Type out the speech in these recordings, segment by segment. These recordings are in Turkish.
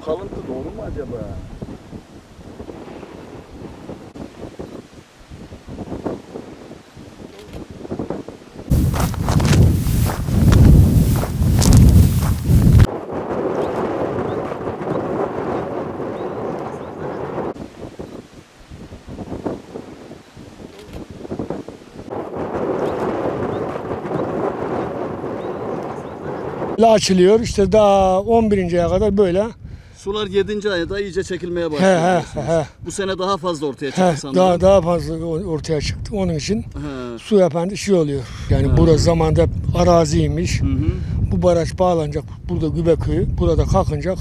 bu kalıntı doğru mu acaba? Açılıyor işte daha 11. aya kadar böyle. Sular 7. ayda iyice çekilmeye He başladı. he diyorsunuz. he. Bu sene daha fazla ortaya çıktı he sanırım. daha daha fazla ortaya çıktı. Onun için He. su yapan şey oluyor. Yani He. burası zamanda araziymiş. Hı hı. Bu baraj bağlanacak. Burada Gübe köyü. Burada kalkınacak.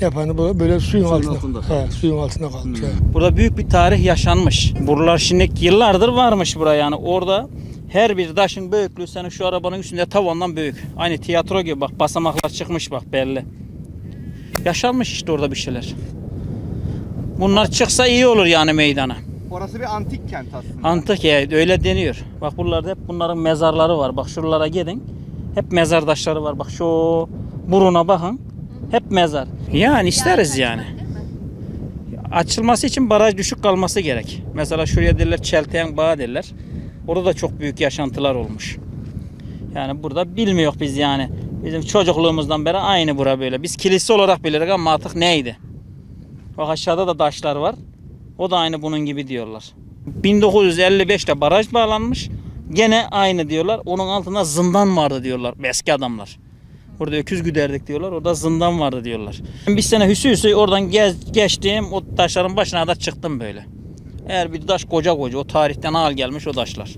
Efendim böyle, böyle suyun, Suyun altında. altında he, suyun altında kalmış. He. Burada büyük bir tarih yaşanmış. Buralar şimdi yıllardır varmış buraya yani. Orada her bir taşın büyüklüğü senin şu arabanın üstünde tavandan büyük. Aynı tiyatro gibi bak basamaklar çıkmış bak belli. Yaşanmış işte orada bir şeyler. Bunlar çıksa iyi olur yani meydana. Orası bir antik kent aslında. Antakya öyle deniyor. Bak buralarda hep bunların mezarları var. Bak şuralara gidin. Hep mezar taşları var. Bak şu buruna bakın. Hep mezar. Yani isteriz yani. Açılması için baraj düşük kalması gerek. Mesela şuraya derler Çelteyen Bağı derler. Orada da çok büyük yaşantılar olmuş. Yani burada bilmiyor biz yani. Bizim çocukluğumuzdan beri aynı bura böyle. Biz kilise olarak bilirdik ama artık neydi? Bak aşağıda da taşlar var. O da aynı bunun gibi diyorlar. 1955'te baraj bağlanmış. Gene aynı diyorlar. Onun altında zindan vardı diyorlar eski adamlar. Burada öküz güderdik diyorlar. Orada zindan vardı diyorlar. Bir sene hüsü hüsü oradan gez, geçtim. O taşların başına da çıktım böyle. Eğer bir taş koca koca o tarihten al gelmiş o taşlar.